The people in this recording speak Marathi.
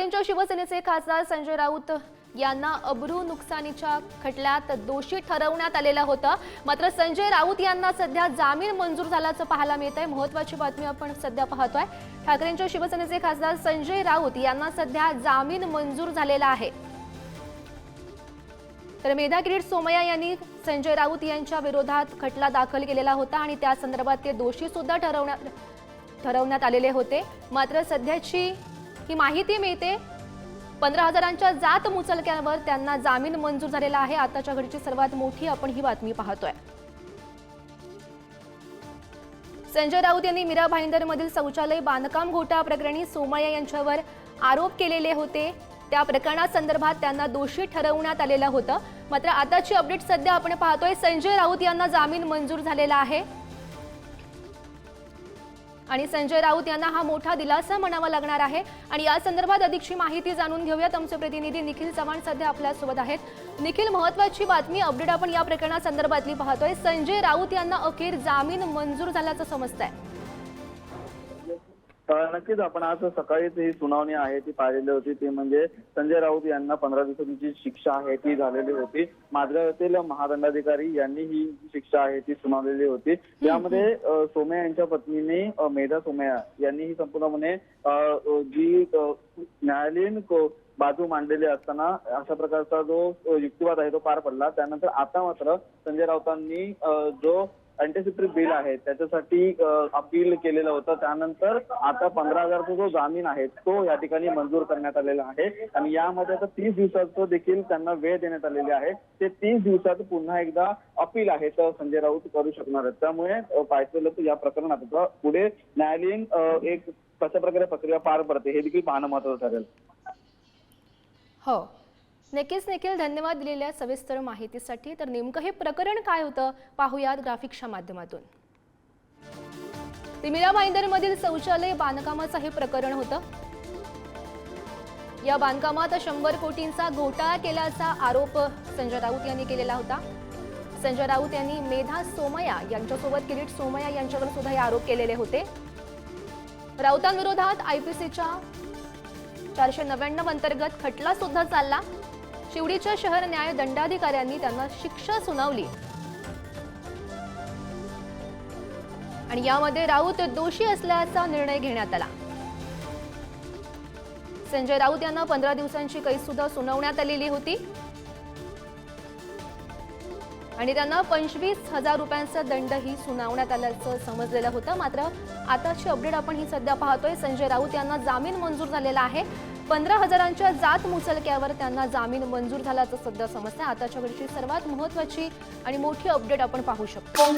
ठाकरेंच्या शिवसेनेचे खासदार संजय राऊत यांना अब्रू नुकसानीच्या खटल्यात दोषी ठरवण्यात आलेलं होतं. मात्र संजय राऊत यांना सध्या जामीन मंजूर झाल्याचं पाहायला मिळत आहे महत्वाची बातमी आपण सध्या पाहतोय. ठाकरेंच्या शिवसेनेचे खासदार संजय राऊत यांना सध्या जामीन मंजूर झालेला आहे. तर मेधा किरीट सोमय्या यांनी संजय राऊत यांच्या विरोधात खटला दाखल केलेला होता आणि त्या संदर्भात ते दोषी सुद्धा ठरवण्यात ठरवण्यात आलेले होते. मात्र सध्याची ही माहिती मिळते. पंधरा हजारांच्या जात मुचलक्यावर त्यांना जामीन मंजूर झालेला आहे. आताच्या घडीची सर्वात मोठी आपण ही बातमी पाहतोय. संजय राऊत यांनी मीरा भाईंदरमधील शौचालय बांधकाम घोटाळा प्रकरणी सोमय्या यांच्यावर आरोप केलेले होते. त्या प्रकरणासंदर्भात त्यांना दोषी ठरवण्यात आलेलं होतं. मात्र आताची अपडेट सध्या आपण पाहतोय संजय राऊत यांना जामीन मंजूर झालेला आहे. आणि संजय राऊत यांना हा मोठा दिलासा म्हणावा लागणार आहे. आणि या संदर्भात अधिकची माहिती जाणून घेऊयात. आमचे प्रतिनिधी निखिल चव्हाण सध्या आपल्यासोबत आहेत. निखिल महत्वाची बातमी अपडेट आपण या प्रकरणासंदर्भातली पाहतोय. संजय राऊत यांना अखेर जामीन मंजूर झाल्याचं समजत आहे नक्कीच आपण आज सकाळीच ही सुनावणी आहे ती पाहिलेली होती ती म्हणजे संजय राऊत यांना पंधरा दिवसांची जी शिक्षा आहे ती झालेली होती. माजगाव महादंडाधिकारी यांनी ही शिक्षा आहे ती सुनावलेली होती. यामध्ये अ, यांच्या पत्नीने मेधा सोमया यांनी ही संपूर्णपणे जी न्यायालयीन बाजू मांडलेली असताना अशा प्रकारचा जो युक्तिवाद आहे तो पार पडला. त्यानंतर आता मात्र संजय राऊतांनी जो अँटिसिपेटरी बिल आहे. त्याच्यासाठी अपील केलेलं होतं. त्यानंतर आता पंधरा हजारचा जो जामीन आहे तो या ठिकाणी मंजूर करण्यात आलेला आहे. आणि यामध्ये आता तीस दिवसाचं देखील त्यांना वेळ देण्यात आलेली आहे. ते तीस दिवसात पुन्हा एकदा अपील आहे तर संजय राऊत करू शकणार आहेत. त्यामुळे अ, या प्रकरणात आता पुढे न्यायालयीन एक कशा प्रकारे प्रक्रिया पार पडते हे देखील पाहणं महत्वाचं ठरेल. हो. नक्कीच निखिल धन्यवाद दिलेल्या सविस्तर माहितीसाठी. तर नेमकं हे प्रकरण काय होतं? पाहूयात ग्राफिक्सच्या माध्यमातून. तिमिरा भाईंदरमधील शौचालय बांधकामाचं हे प्रकरण होतं. या बांधकामात शंभर कोटींचा घोटाळा केल्याचा आरोप संजय राऊत यांनी केलेला होता. संजय राऊत यांनी मेधा सोमया यांच्यासोबत किरीट सोमया यांच्यावर सुद्धा हे आरोप केलेले होते. राऊतांविरोधात आयपीसीच्या चारशे नव्याण्णव अंतर्गत खटला सुद्धा चालला. शिवडीच्या शहर न्याय दंडाधिकाऱ्यांनी त्यांना शिक्षा सुनावली. आणि यामध्ये राऊत दोषी असल्याचा निर्णय घेण्यात आला. संजय राऊत यांना पंधरा दिवसांची कैद सुद्धा सुनावण्यात आलेली होती. आणि त्यांना पंचवीस हजार रुपयांचा दंडही सुनावण्यात आल्याचं समजलेलं होतं. मात्र आताची अपडेट आपण ही सध्या पाहतोय. संजय राऊत यांना जामीन मंजूर झालेला आहे. पंधरा हजारांच्या जात मुचलक्यावर त्यांना जामीन मंजूर झाल्याचं सध्या समजतंय. आताच्या घडीची सर्वात महत्वाची आणि मोठी अपडेट आपण पाहू शकतो.